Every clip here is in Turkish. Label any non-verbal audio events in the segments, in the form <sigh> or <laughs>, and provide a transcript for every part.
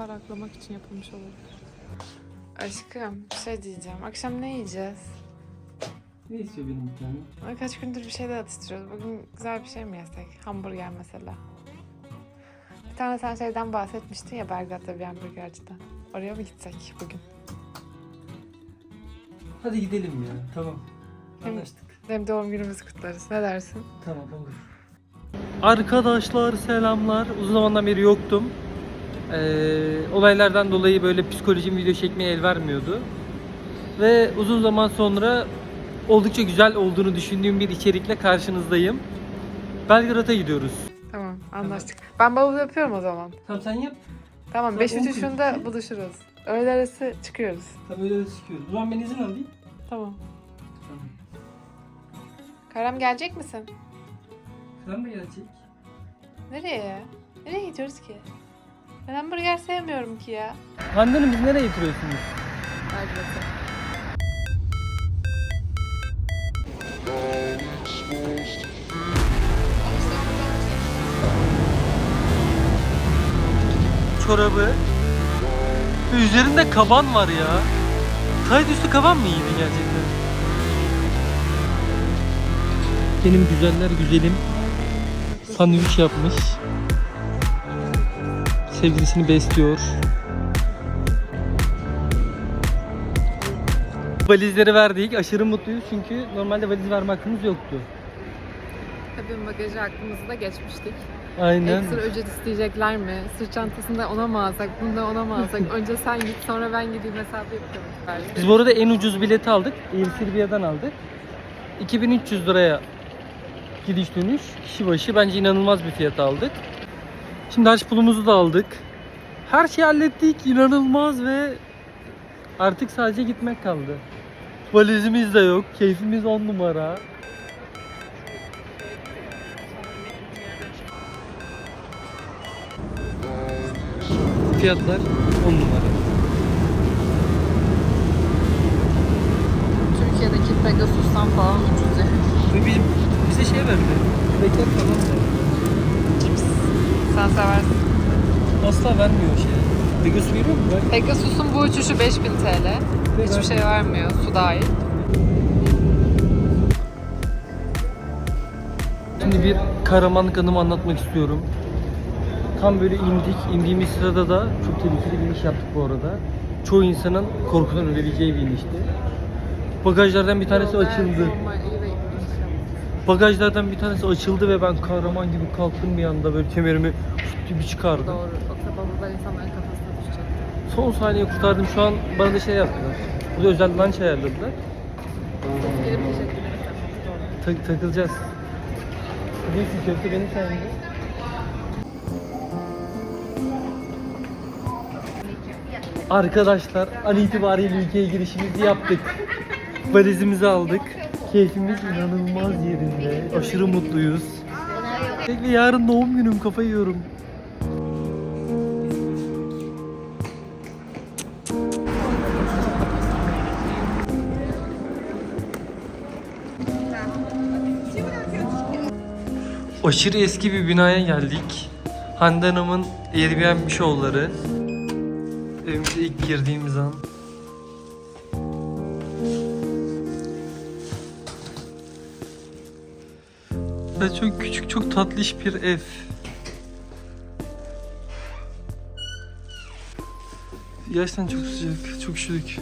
para aklamak için yapılmış olabilir. Aşkım bir şey diyeceğim. Akşam ne yiyeceğiz? Ne istiyor benim bir tane? Ay, Kaç gündür bir şey de atıştırıyoruz. Bugün güzel bir şey mi yesek? Hamburger mesela. Bir tane sen şeyden bahsetmiştin ya Belgrad'da bir hamburgerciden. Oraya mı gitsek bugün? Hadi gidelim ya. Tamam. Hem- Anlaştık. Hem doğum günümüzü kutlarız. Ne dersin? Tamam olur. Arkadaşlar selamlar. Uzun zamandan beri yoktum. Ee, olaylardan dolayı böyle psikolojim video çekmeye el vermiyordu. Ve uzun zaman sonra oldukça güzel olduğunu düşündüğüm bir içerikle karşınızdayım. Belgrad'a gidiyoruz. Tamam anlaştık. Ben bavul yapıyorum o zaman. Tamam sen yap. Tamam Saat 5 on uçuşunda kırk. buluşuruz. Öğle arası çıkıyoruz. Tamam öyle de çıkıyoruz. O zaman ben izin alayım. Tamam. Tamam. Kerem gelecek misin? Sen mi gelecek? Nereye? Nereye gidiyoruz ki? Ben hamburger sevmiyorum ki ya. Hande Hanım biz nereye getiriyorsunuz? Belgrad'a. Çorabı. Üzerinde kaban var ya. Tayt üstü kaban mı iyiydi gerçekten? Benim güzeller güzelim sandviç yapmış. Sevgilisini besliyor. Valizleri verdik. Aşırı mutluyuz çünkü normalde valiz verme hakkımız yoktu. Tabii bagajı aklımızda geçmiştik. Aynen. Ekstra ücret isteyecekler mi? Sırt çantasında ona mı alsak, bunda ona mı alsak? <laughs> Önce sen git sonra ben gideyim hesabı yapıyorum. Biz bu arada en ucuz bileti aldık. Air Serbia'dan aldık. 2300 liraya gidiş dönüş kişi başı bence inanılmaz bir fiyat aldık. Şimdi harç pulumuzu da aldık. Her şeyi hallettik. inanılmaz ve artık sadece gitmek kaldı. Valizimiz de yok. Keyfimiz on numara. Fiyatlar on numara. Türkiye'deki Pegasus'tan falan ucuz ya. Ve bizim, bize şey verdi. Bekler falan verdi. Sen seversin. Asla vermiyor şey. Pegasus veriyor mu? Ver. Pegasus'un bu uçuşu 5000 TL. Hiçbir şey vermiyor, su dahil. Şimdi bir kahramanlık anımı anlatmak istiyorum. Tam böyle indik. indiğimiz sırada da çok tehlikeli bir iniş yaptık bu arada. Çoğu insanın korkudan ölebileceği bir inişti. Bagajlardan bir tanesi açıldı. Bagajlardan bir tanesi açıldı ve ben kahraman gibi kalktım bir anda böyle kemerimi gibi çıkardım. Doğru. Yoksa babalar insanların kafasına düşecekti. Son saniye kurtardım. Şu an bana da şey yaptılar. Burada özel lunch ayarladılar. Gelip teşekkür ederim. Doğru. Tak- takılacağız. Neyse köfte benim sayemde. Arkadaşlar an itibariyle ülkeye girişimizi yaptık. Valizimizi aldık. Keyfimiz inanılmaz yerinde. Aşırı mutluyuz. Ve yarın doğum günüm kafayı yiyorum. Aşırı eski bir binaya geldik. Hande Hanım'ın Airbnb şovları. Evimize ilk girdiğimiz an. Ya çok küçük, çok tatlış bir ev. Gerçekten çok sıcak, çok üşüdük.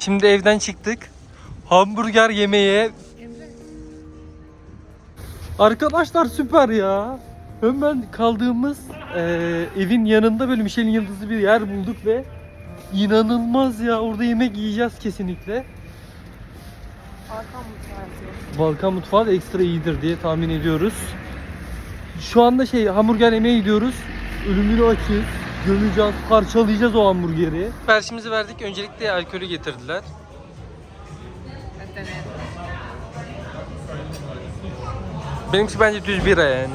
Şimdi evden çıktık. Hamburger yemeye. Arkadaşlar süper ya. Hemen kaldığımız eee, evin yanında böyle Michelin yıldızı bir yer bulduk ve inanılmaz ya. Orada yemek yiyeceğiz kesinlikle. Balkan mutfağı. Balkan mutfağı da ekstra iyidir diye tahmin ediyoruz. Şu anda şey hamburger yemeye gidiyoruz. Ölümünü açız. Gömeceğiz, parçalayacağız o hamburgeri. Siparişimizi verdik. Öncelikle alkolü getirdiler. Benimki bence düz bira yani.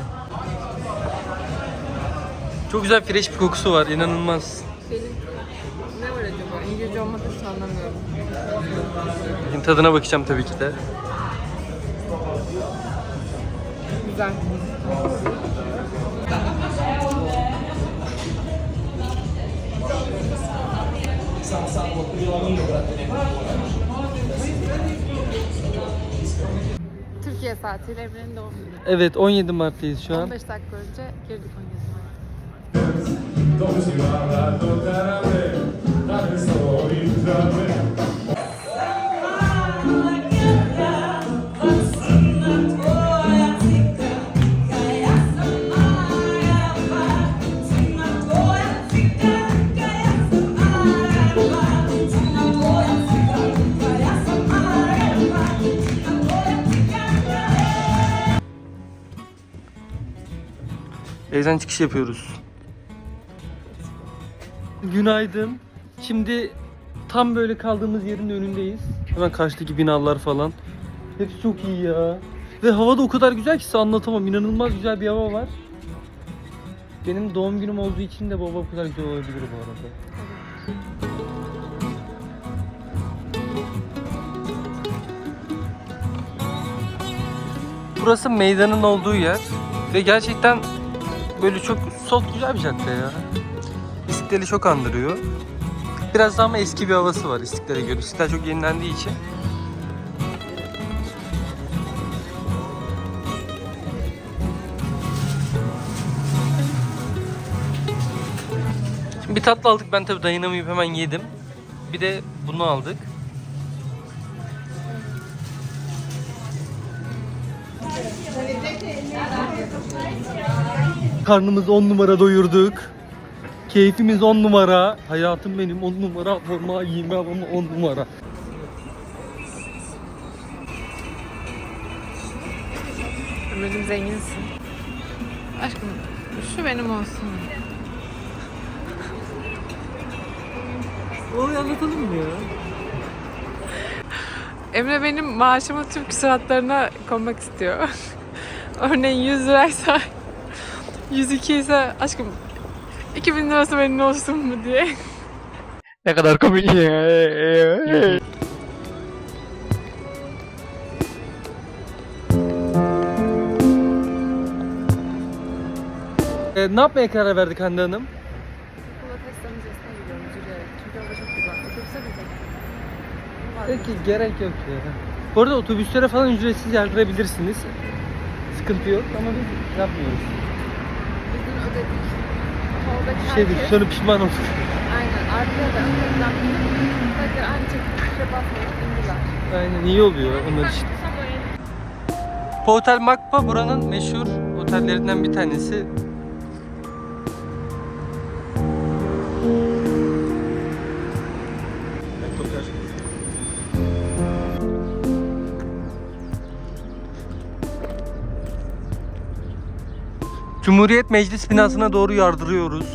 Çok güzel fresh bir kokusu var. inanılmaz. Şimdi tadına bakacağım tabii ki de. Türkiye saatiyle Emre'nin doğum günü. Evet 17 Mart'tayız şu an. 15 dakika önce girdik 17 Mart'a. Evden çıkış yapıyoruz. Günaydın. Şimdi tam böyle kaldığımız yerin önündeyiz. Hemen karşıdaki binalar falan. Hepsi çok iyi ya. Ve hava da o kadar güzel ki size anlatamam. İnanılmaz güzel bir hava var. Benim doğum günüm olduğu için de baba bu kadar güzel olabilir bu arada. Burası meydanın olduğu yer ve gerçekten böyle çok soft güzel bir cadde ya. İstiklal'i çok andırıyor. Biraz daha ama eski bir havası var İstiklal'e göre. İstiklal çok yenilendiği için. Şimdi bir tatlı aldık. Ben tabii dayanamayıp hemen yedim. Bir de bunu aldık. Karnımızı 10 numara doyurduk. Keyfimiz 10 numara. Hayatım benim 10 numara. Forma giymem ama 10 numara. Emre'cim zenginsin. Aşkım şu benim olsun. Olayı anlatalım mı ya? Emre benim maaşımı tüm küsuratlarına konmak istiyor. <laughs> Örneğin 100 liraysa 102 ise aşkım 2000 lirası benim olsun mu diye. <laughs> Ne kadar komik ya. E, ne yapmaya karar verdik Hande Hanım? Pilates müzesine gidiyorum yürüyerek. Çünkü orada çok güzel. Otobüse bineceğim. Peki gerek yok ya. Bu arada otobüslere falan ücretsiz yardırabilirsiniz. Sıkıntı yok ama biz yapmıyoruz. Bizim ödedik. Ama oradaki Bir şey değil, herkes- sonra pişman olduk. Aynen. Arkaya da önden tekrar aynı şekilde tuşa basmadan indiler. Aynen iyi oluyor onlar için. Bu Otel Makpa buranın meşhur otellerinden bir tanesi. Cumhuriyet Meclis binasına doğru yardırıyoruz.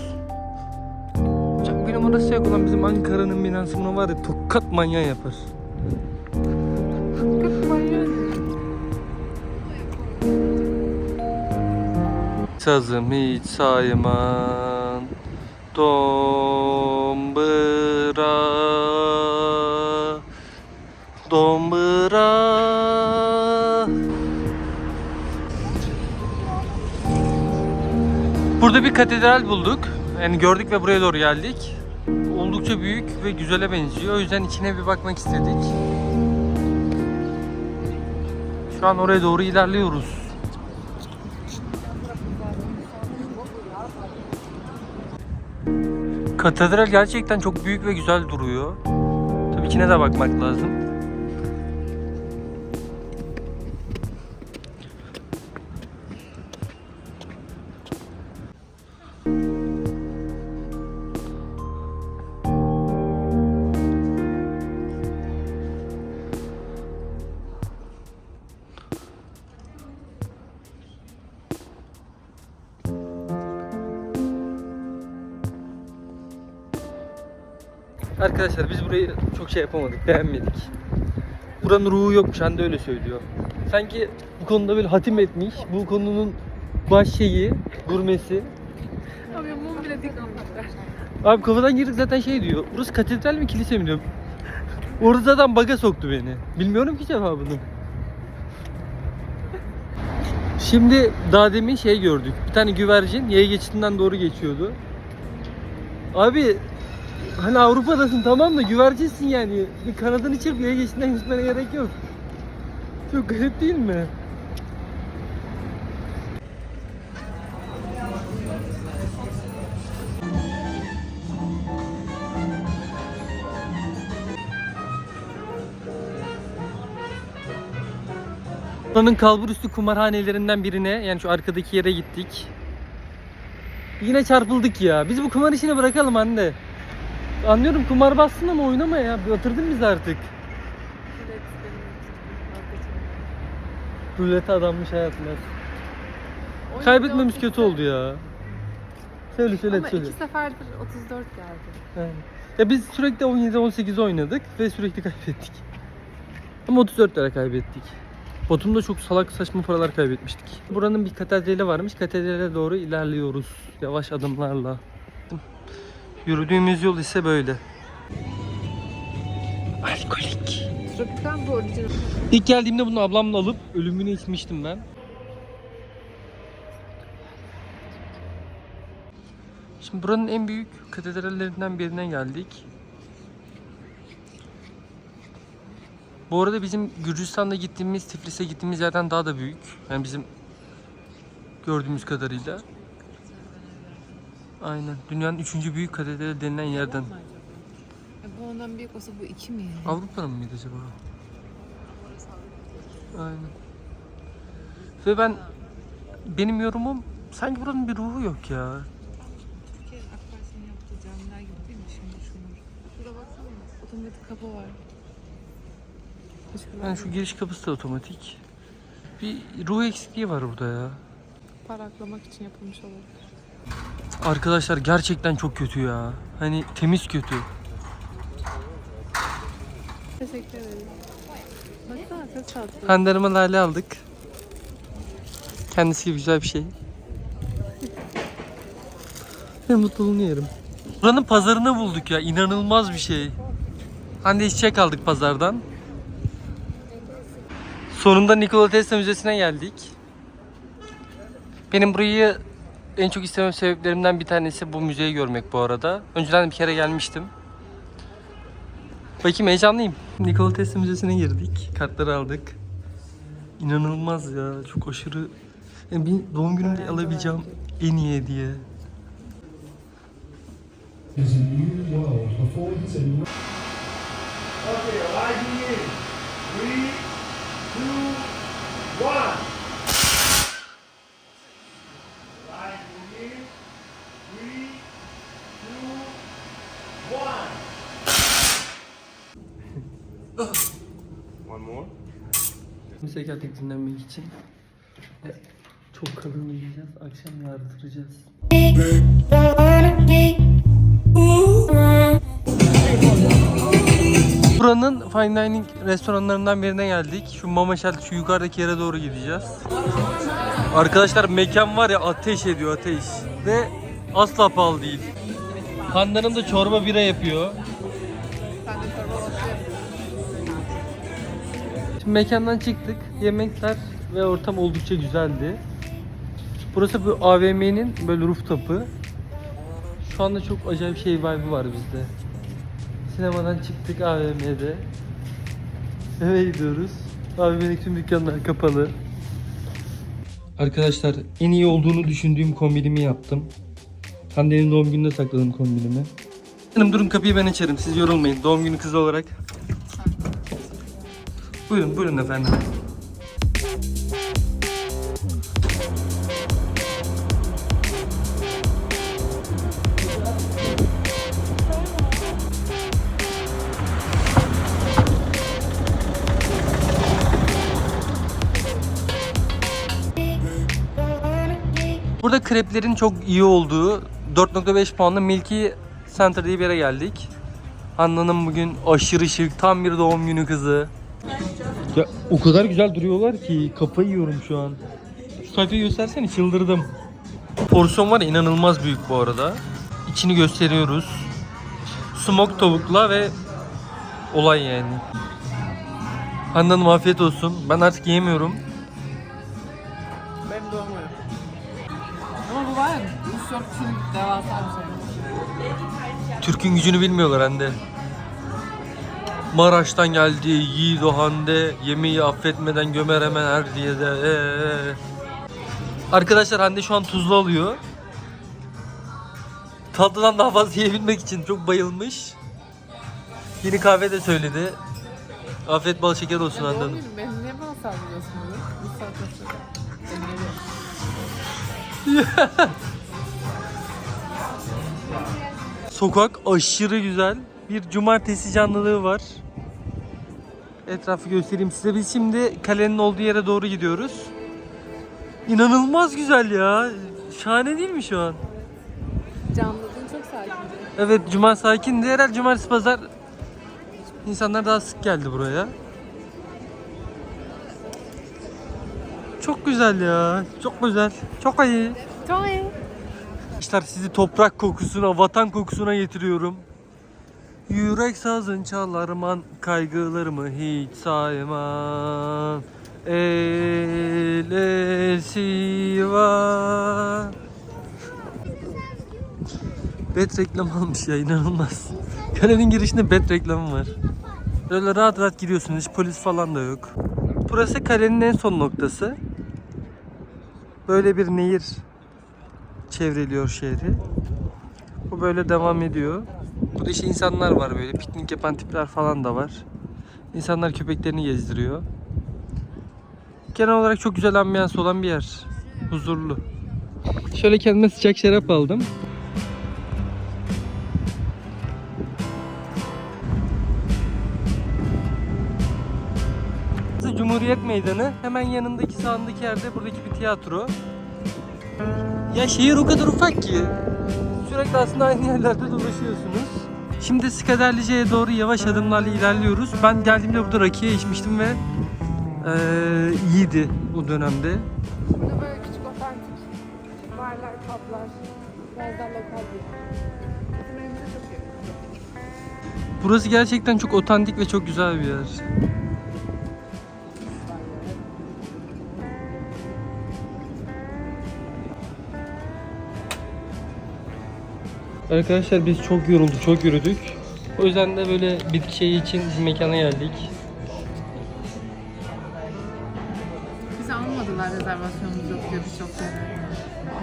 Çok bir numarası yok olan bizim Ankara'nın binası bunu var ya tokat manyağı yapar. Sazım hiç sayman Dombıra Dombıra Burada bir katedral bulduk. Yani gördük ve buraya doğru geldik. Oldukça büyük ve güzele benziyor. O yüzden içine bir bakmak istedik. Şu an oraya doğru ilerliyoruz. Katedral gerçekten çok büyük ve güzel duruyor. Tabii içine de bakmak lazım. Arkadaşlar biz burayı çok şey yapamadık, beğenmedik. Buranın ruhu yokmuş, Hande öyle söylüyor. Sanki bu konuda böyle hatim etmiş, bu konunun baş şeyi, gurmesi. Abi mum bile dikmemişler. Abi kafadan girdik zaten şey diyor, burası katedral mi kilise mi diyorum. Orada zaten baga soktu beni. Bilmiyorum ki cevabını. Şimdi daha demin şey gördük. Bir tane güvercin yaya geçitinden doğru geçiyordu. Abi Hani Avrupa'dasın tamam da güvercesin yani. Bir kanadını çırp yaya geçtiğinden gitmene gerek yok. Çok garip değil mi? Buranın kalburüstü kumarhanelerinden birine yani şu arkadaki yere gittik. Yine çarpıldık ya. Biz bu kumar işini bırakalım anne. Anlıyorum kumar bassın ama oynama ya. Batırdın bizi artık. Rulete adanmış hayatım ya. Kaybetmemiz kötü oldu ya. Söyle söyle Ama söyle. iki seferdir 34 geldi. Yani. Ya biz sürekli 17-18 oynadık ve sürekli <laughs> kaybettik. Ama 34 lira kaybettik. Batum'da çok salak saçma paralar kaybetmiştik. Buranın bir katedrali varmış. Katedrale doğru ilerliyoruz. Yavaş adımlarla. Yürüdüğümüz yol ise böyle. Alkolik. Tropikal bu orijinal. İlk geldiğimde bunu ablamla alıp ölümünü içmiştim ben. Şimdi buranın en büyük katedrallerinden birine geldik. Bu arada bizim Gürcistan'da gittiğimiz, Tiflis'e gittiğimiz yerden daha da büyük. Yani bizim gördüğümüz kadarıyla. Aynen. Dünyanın üçüncü büyük katedrali denilen yerden. E, bu ondan büyük olsa bu iki mi? Avrupa'nın mıydı acaba? Aynen. Ve ben benim yorumum sanki buranın bir ruhu yok ya. Türkiye AK Parti'nin yaptığı camiler gibi değil mi? Şimdi şunlar. Şurada baksana. Otomatik kapı var. Hiç Yani şu giriş kapısı da otomatik. Bir ruh eksikliği var burada ya. para aklamak için yapılmış olabilir. Arkadaşlar gerçekten çok kötü ya. Hani temiz kötü. Teşekkür ederim. Baksana çok tatlı. Hande Hanım'a lale aldık. Kendisi gibi güzel bir şey. <laughs> Ve mutluluğunu yerim. Buranın pazarını bulduk ya. inanılmaz bir şey. Hande çiçek aldık pazardan. Sonunda Nikola Tesla Müzesi'ne geldik. Benim burayı en çok istemem sebeplerimden bir tanesi bu müzeyi görmek bu arada. Önceden bir kere gelmiştim. Bakayım heyecanlıyım. Nikola Tesla Müzesi'ne girdik. Kartları aldık. İnanılmaz ya. Çok aşırı... Yani bir doğum günümde alabileceğim en iyi hediye. Okay, Müze geldik dinlenmek için. Ve çok kalın uyuyacağız. Akşam yardıracağız. Buranın fine dining restoranlarından birine geldik. Şu Mama Shelter, şu yukarıdaki yere doğru gideceğiz. Arkadaşlar mekan var ya ateş ediyor ateş. Ve asla pahalı değil. Handan'ın da çorba bira yapıyor. Şimdi mekandan çıktık. Yemekler ve ortam oldukça güzeldi. Burası bu AVM'nin böyle rooftop'ı. Şu anda çok acayip şey vibe'ı var bizde. Sinemadan çıktık AVM'de. Eve gidiyoruz. AVM'nin tüm dükkanlar kapalı. Arkadaşlar en iyi olduğunu düşündüğüm kombinimi yaptım. Hande'nin doğum gününde sakladığım kombinimi. Hanım durun kapıyı ben açarım. Siz yorulmayın. Doğum günü kızı olarak. Buyurun buyurun efendim. Burada kreplerin çok iyi olduğu 4.5 puanlı Milky Center diye bir yere geldik. Anna'nın bugün aşırı şık, tam bir doğum günü kızı. Ya o kadar güzel duruyorlar ki kafayı yiyorum şu an. Şu sayfayı göstersene çıldırdım. Porsiyon var ya inanılmaz büyük bu arada. İçini gösteriyoruz. Smok tavukla ve olay yani. Hande Hanım afiyet olsun. Ben artık yiyemiyorum. Benim doğum günüm. Ama bu var ya, 3-4 kişinin devasa bir şey. Türk'ün gücünü bilmiyorlar Hande. Maraş'tan geldi Yiğit Hande yemeği affetmeden gömer hemen her diye de. Ee. Arkadaşlar Hande şu an tuzlu alıyor. Tatlıdan daha fazla yiyebilmek için çok bayılmış. Yeni kahve de söyledi. Afiyet bal şeker olsun Hande Hanım. niye bana bunu? <laughs> Sokak aşırı güzel. Bir cumartesi canlılığı var. Etrafı göstereyim size. Biz şimdi kalenin olduğu yere doğru gidiyoruz. İnanılmaz güzel ya. Şahane değil mi şu an? Canlılığın çok sakindi. Evet cuma sakindi. Herhalde cumartesi pazar insanlar daha sık geldi buraya. Çok güzel ya. Çok güzel. Çok iyi. Çok iyi. Arkadaşlar sizi toprak kokusuna, vatan kokusuna getiriyorum. Yürek sazın çalarman, kaygılarımı hiç saymam. El esiva. Bet reklam almış ya inanılmaz. Kalenin girişinde bet reklamı var. Böyle rahat rahat giriyorsunuz hiç polis falan da yok. Burası kalenin en son noktası. Böyle bir nehir çevreliyor şehri. Bu böyle devam ediyor. Burada işte insanlar var böyle piknik yapan tipler falan da var. İnsanlar köpeklerini gezdiriyor. Genel olarak çok güzel ambiyans olan bir yer. Huzurlu. Şöyle kendime sıcak şarap aldım. Cumhuriyet Meydanı. Hemen yanındaki sağındaki yerde buradaki bir tiyatro. Ya şehir o kadar ufak ki. Sürekli aslında aynı yerlerde dolaşıyorsunuz. Şimdi Skaderlice'ye doğru yavaş adımlarla ilerliyoruz. Ben geldiğimde burada rakiye içmiştim ve eee, iyiydi bu dönemde. Burada böyle küçük otantik barlar, kaplar. Biraz daha lokal bir yer. Burası gerçekten çok otantik ve çok güzel bir yer. Arkadaşlar biz çok yorulduk, çok yürüdük. O yüzden de böyle bitki şeyi için bir mekana geldik. Bizi almadılar rezervasyonumuz yok diyor birçok yere.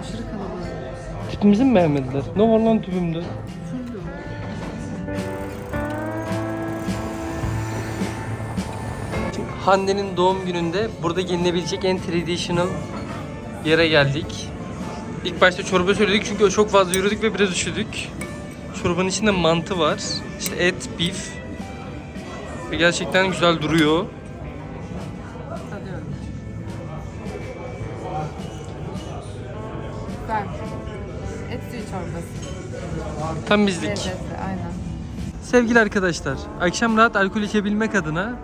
Aşırı kalabalık. Tipimizi mi beğenmediler? Ne var lan tipimde? Full yok. Hande'nin doğum gününde burada yenilebilecek en traditional yere geldik. İlk başta çorba söyledik çünkü çok fazla yürüdük ve biraz üşüdük. Çorbanın içinde mantı var. İşte et, beef. Ve gerçekten güzel duruyor. Tadıyorum. Güzel. Et suyu çorbası. Tam bizlik. Lezzeti aynen. Sevgili arkadaşlar, akşam rahat alkol içebilmek adına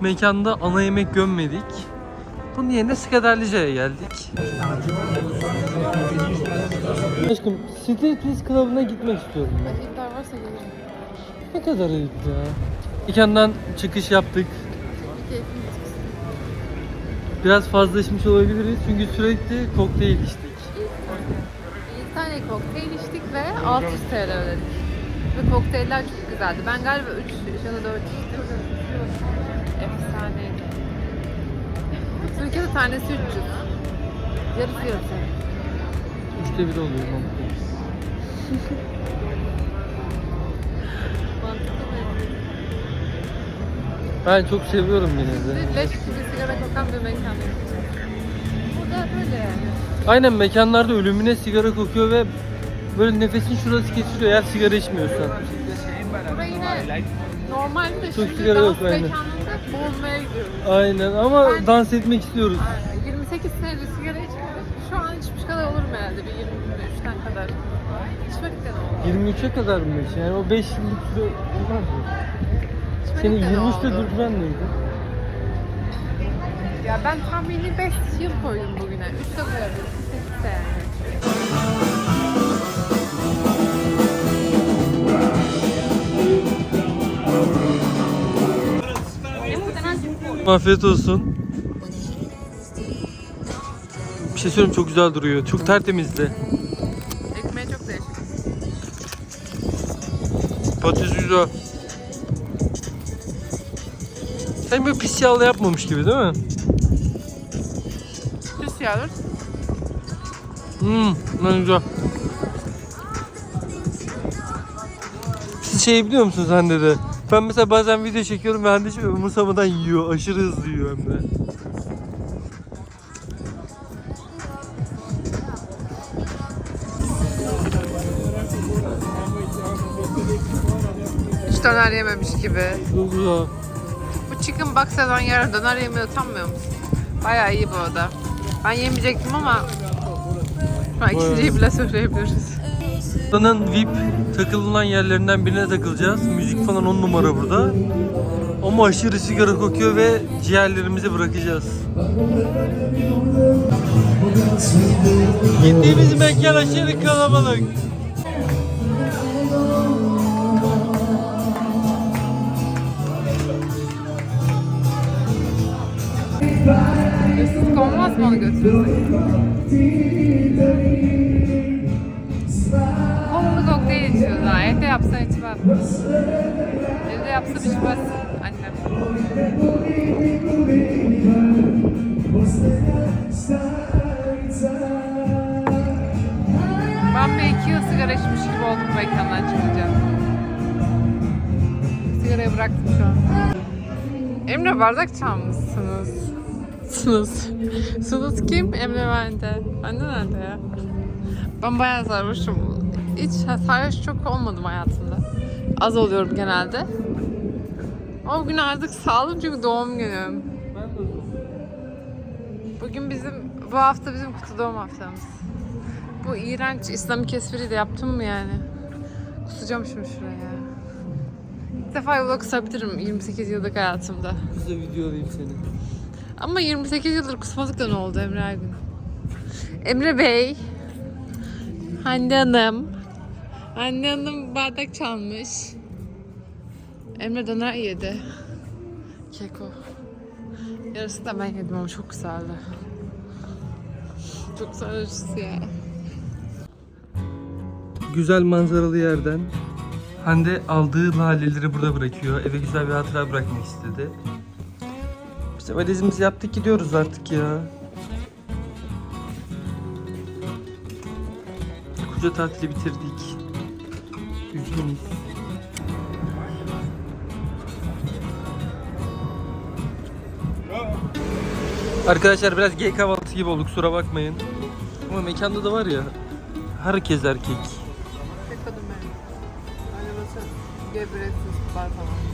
mekanda ana yemek gömmedik. Bunun yerine Skaderlice'ye geldik. Aşkım, Street Peace Club'ına gitmek istiyorum ben. İddia varsa gelirim. Ne kadar ayıp ya. İlk çıkış yaptık. Biraz fazla içmiş olabiliriz çünkü sürekli kokteyl içtik. İlk tane kokteyl içtik ve 600 TL ödedik. Ve kokteyller çok güzeldi. Ben galiba 3 ya da 4 içtim. Türkiye'de tanesi 300. Yarı fiyatı. Üçte bir oluyor mantıklı. Ben çok seviyorum yine de. Leş gibi sigara kokan bir mekan. Burada böyle yani. Aynen mekanlarda ölümüne sigara kokuyor ve böyle nefesin şurası kesiliyor eğer sigara içmiyorsan. Buraya yine normalde de Çok şimdi sigara dans yok, aynen. Boğulmaya gidiyoruz. Aynen ama Ben- dans etmek istiyoruz. Aynen. 28 senedir sigara içmedim. Şu an içmiş kadar olurum herhalde bir 23'ten kadar. İçmek de ne olur? 23'e kadar mı? Yani o 5 yıllık süre olmaz mı? İçmelik Seni de ne 23'te oldu? durduran neydi? Ya ben tahmini 5 yıl koydum bugüne. 3 de koyabilirim. 8 de yani. Afiyet olsun. Bir şey söyleyeyim çok güzel duruyor. Çok tertemizdi. Ekmeği çok değişik. Patates güzel. Sen böyle pis yağlı yapmamış gibi değil mi? Pis yağdır. Hmm, ne güzel. Siz şey biliyor musunuz Hande de? Ben mesela bazen video çekiyorum ve mühendis umursamadan yiyor. Aşırı hızlı yiyor hem de. Hiç döner yememiş gibi. Çok güzel. Bu chicken yarın döner yemeye utanmıyor musun? Bayağı iyi bu arada. Ben yemeyecektim ama... Ha, ikinciyi bile söyleyebiliriz. Buranın VIP takılınan yerlerinden birine takılacağız. Müzik falan on numara burada. Ama aşırı sigara kokuyor ve ciğerlerimizi bırakacağız. Gittiğimiz mekan aşırı kalabalık. Hırsızlık olmaz mı onu götürürsek? Homlu kokteyl içiyor daha. Evde yapsan içmez. Evde yapsa içmez annem. Ben bir iki yıl sigara içmiş gibi oldum bu ekrandan çıkınca. Sigarayı bıraktım şu an. Emre bardak çalmışsınız. Sınız. Sınız kim? Emre bende. Bende nerede ya? Ben bayağı sarhoşum. Hiç sarhoş çok olmadım hayatımda. Az oluyorum genelde. O gün artık sağlam çünkü doğum günüm. Bugün bizim, bu hafta bizim kutu doğum haftamız. Bu iğrenç İslamik espriyi de yaptım mı yani? Kusacağım şimdi şuraya. İlk defa vlog kusabilirim 28 yıllık hayatımda. Bize video alayım seni. Ama 28 yıldır kusmadık da ne oldu Emre Ergün? Emre Bey. Hande Hanım. Hande Hanım bardak çalmış. Emre döner yedi. Keko. Yarısı da ben yedim ama çok güzeldi. Çok güzel acısı ya. Güzel manzaralı yerden Hande aldığı laleleri burada bırakıyor. Eve güzel bir hatıra bırakmak istedi. Biz valizimizi yaptık gidiyoruz artık ya. Koca tatili bitirdik. Üzgünüz. Arkadaşlar biraz gay kahvaltı gibi olduk kusura bakmayın. Ama mekanda da var ya herkes erkek. Tek kadın benim. Annesi gebretsiz var falan.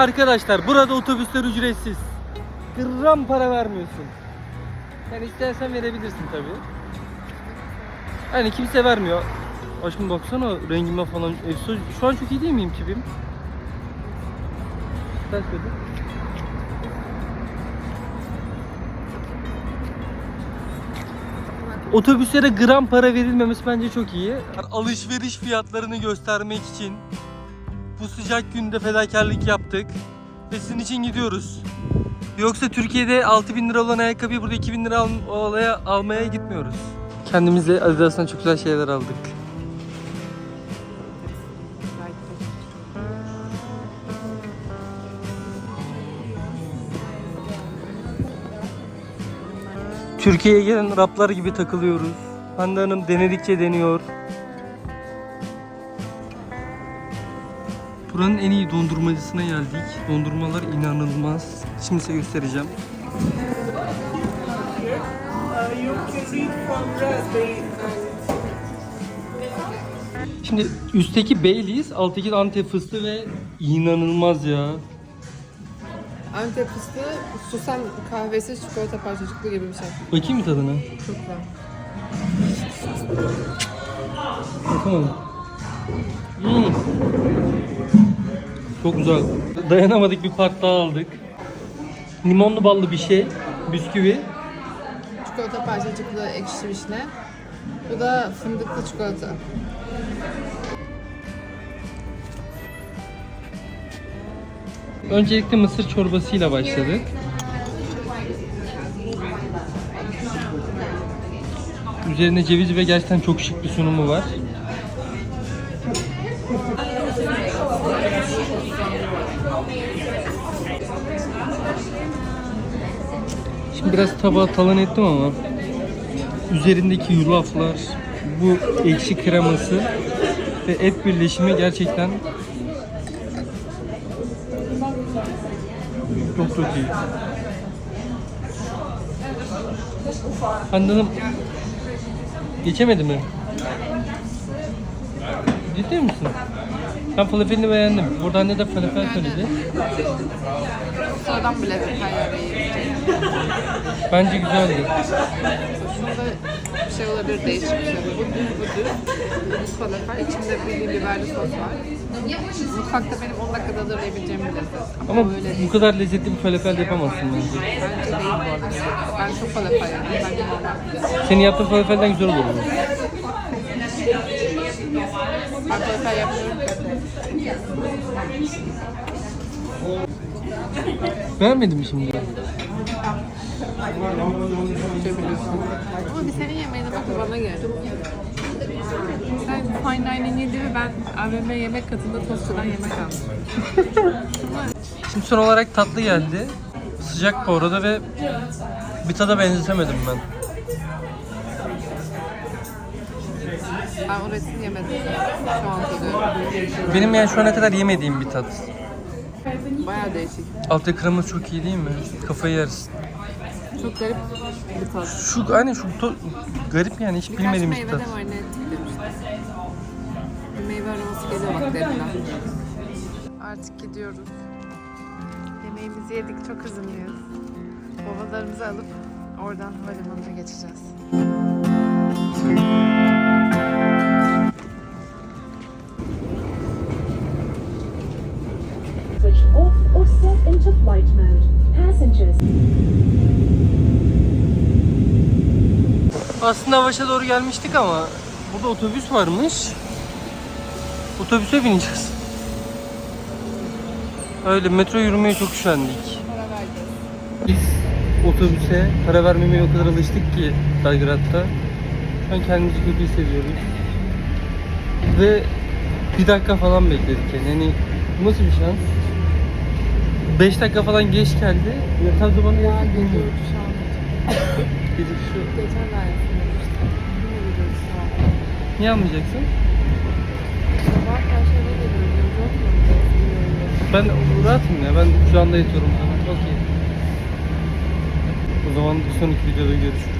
Arkadaşlar burada otobüsler ücretsiz. Gram para vermiyorsun. Yani istersen verebilirsin tabi. Yani kimse vermiyor. Aşkım baksana rengime falan. Efso, şu an çok iyi değil miyim tipim? Ters dedi. Otobüslere gram para verilmemesi bence çok iyi. Alışveriş fiyatlarını göstermek için bu sıcak günde fedakarlık yaptık. Ve sizin için gidiyoruz. Yoksa Türkiye'de 6000 lira olan ayakkabıyı burada 2000 lira olaya almaya gitmiyoruz. Kendimize Adidas'tan çok güzel şeyler aldık. Türkiye'ye gelen raplar gibi takılıyoruz. Hande Hanım denedikçe deniyor. Buranın en iyi dondurmacısına geldik. Dondurmalar inanılmaz. Şimdi size göstereceğim. Şimdi üstteki Baileys, alttaki Antep fıstığı ve inanılmaz ya. Antep fıstığı, susam kahvesi, çikolata parçacıklı gibi bir şey. Bakayım mı tadına? Çok güzel. Bakamadım. Hmm. Çok güzel. Dayanamadık bir part daha aldık. Limonlu ballı bir şey. Bisküvi. Çikolata parçacıklı ekşi vişne. Bu da fındıklı çikolata. Öncelikle mısır çorbasıyla başladık. Üzerine ceviz ve gerçekten çok şık bir sunumu var. Biraz tabağa talan ettim ama üzerindeki yulaflar, bu ekşi kreması ve et birleşimi gerçekten çok çok iyi. Hande Hanım geçemedi mi? Ciddi misin? Ben falafelini beğendim. Burada anne de falafel söyledi. Sonradan bile detayları yiyeceğim. Bence güzeldi. Şurada bir şey olabilir değişik bir şey. Bu düz bu düz. Bu falafel. İçinde bir biberli sos var. Mutfakta benim 10 dakikada hazırlayabileceğim bir lezzet. Ama, Ama bu değil. kadar lezzetli bir falafel yapamazsın bence. Bence değil bu arada. Ben çok falafel yedim. Bence normal. Senin yaptığın falafelden güzel olur bu. Ben falafel yapmıyorum. Beğenmedin mi şimdi? Ama bir senin yemeğine bak bana gel. Sen fine dining yediğimi ben AVM yemek katında tostçudan yemek aldım. <laughs> Şimdi son olarak tatlı geldi. Sıcak bu arada ve bir tada benzetemedim ben. Ben orasını yemedim. Şu an tadıyorum. Benim yani şu ana kadar yemediğim bir tat. Bayağı değişik. Alt ekranımız çok iyi değil mi? Kafayı yersin. Çok garip bir tat. Şu hani şu to- garip yani hiç Birkaç bilmediğimiz meyve tat. de marine ettik demişler. Bir meyve aroması geliyor bak derinden. Artık gidiyoruz. Yemeğimizi yedik, çok hızlıyız. Bavullarımızı alıp oradan havalimanına geçeceğiz. Switch off or set into flight mode. Passengers Aslında Avaş'a doğru gelmiştik ama burada otobüs varmış. Otobüse bineceğiz. Öyle metro yürümeye çok üşendik. Biz otobüse para vermemeye o kadar alıştık ki Belgrad'da. An kendimizi kötü hissediyoruz. Ve bir dakika falan bekledik yani. Hani nasıl bir şans? 5 dakika falan geç geldi. Ya tam zamanı gidiyoruz bilmiyorum. şu an. <laughs> Gidip şu. Geçen işte. An. Niye almayacaksın? Sabah. Ben rahatım ya. Ben şu anda yatıyorum. Okey. O zaman bir sonraki videoda görüşürüz.